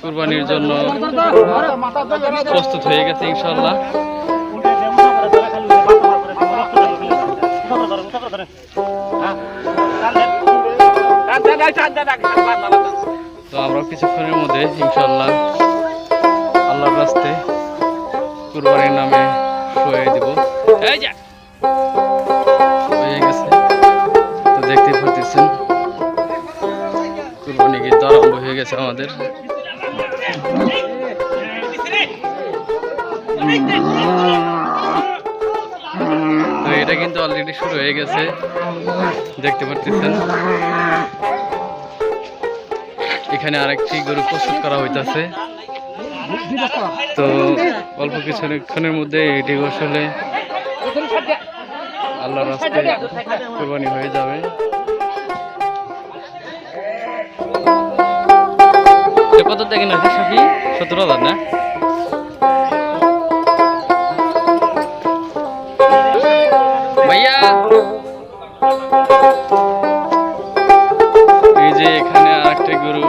কুরবানির জন্য প্রস্তুত হয়ে গেছে ইনশাল্লাহ তো আমরা কিছুক্ষণের মধ্যে ইনশাল্লাহ আল্লাহর রাস্তে কুরবানির নামে শুয়ে দিব। হয়ে গেছে। দেখতে পাচ্ছেন কুরবানি গীত আরম্ভ হয়ে গেছে আমাদের। তো এটা কিন্তু অলরেডি শুরু হয়ে গেছে। দেখতে পাচ্ছেন এখানে আরেকটি গরু প্রস্তুত করা হইতাছে। তো অল্প কিছুক্ষণের মধ্যে এটি আসলে আল্লাহ রাস্তায় কোরবানি হয়ে যাবে। কত দেখেন আছে সাফি? সতেরো হাজার না? ভাইয়া! এই যে এখানে আরেকটা গরু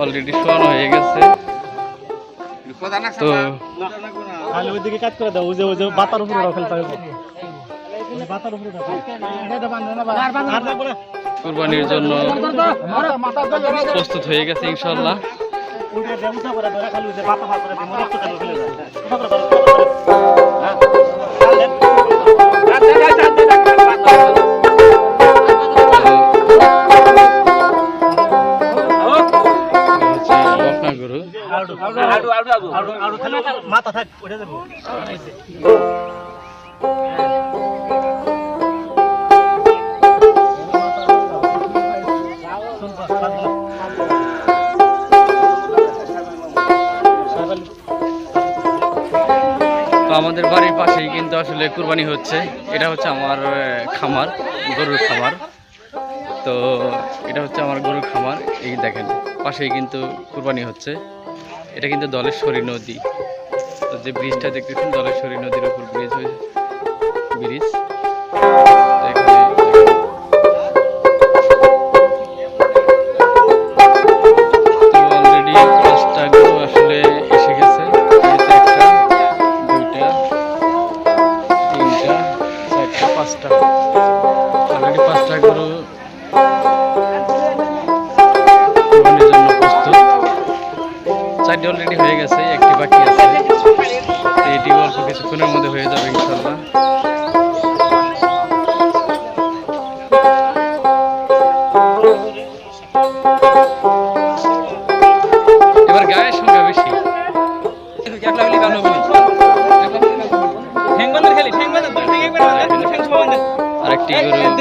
অলরেডি শোয়ানো হয়ে গেছে। তো তাহলে ওইদিকে কাজ করে দাও ওই যে ওই যে বাতার উপরে রাখেন তাহলে। বাতার উপরে রাখেন কুরবানির জন্য প্রস্তুত হয়ে গেছে ইনশাল্লাহ দেয় উঠা করে ধরে খালি ওই যে বাতা করে দিই মনে রাখতে ফেলে যায় উঠা করে ধরো, উঠা আমাদের বাড়ির পাশেই কিন্তু আসলে কুরবানি হচ্ছে। এটা হচ্ছে আমার খামার, গরুর খামার। তো এটা হচ্ছে আমার গরুর খামার। এই দেখেন, পাশেই কিন্তু কুরবানি হচ্ছে। এটা কিন্তু দলেশ্বরী নদী। তো যে ব্রিজটা দেখতেছেন, দলেশ্বরী নদীর উপর ব্রিজ হয়েছে ব্রিজ। চারটি অলরেডি হয়ে গেছে একটি বাকি আছে এটি অল্প কিছুক্ষণের মধ্যে হয়ে যাবে ইনশাল্লাহ এবার গায়ের সংখ্যা বেশি আরেকটি গরু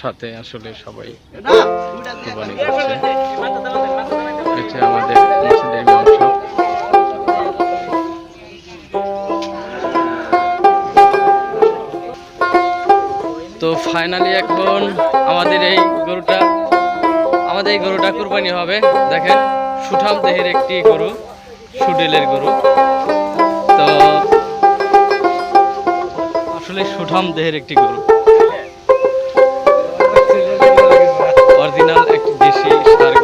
সাথে আসলে সবাই কোরবানি করছে। এটা আমাদের মসজিদের অংশ। তো ফাইনালি এখন আমাদের এই গরুটা আমাদের এই গরুটা কুরবানি হবে। দেখেন সুঠাম দেহের একটি গরু সুডেলের গরু। তো আসলে সুঠাম দেহের একটি গরু। অরিজিনাল একটি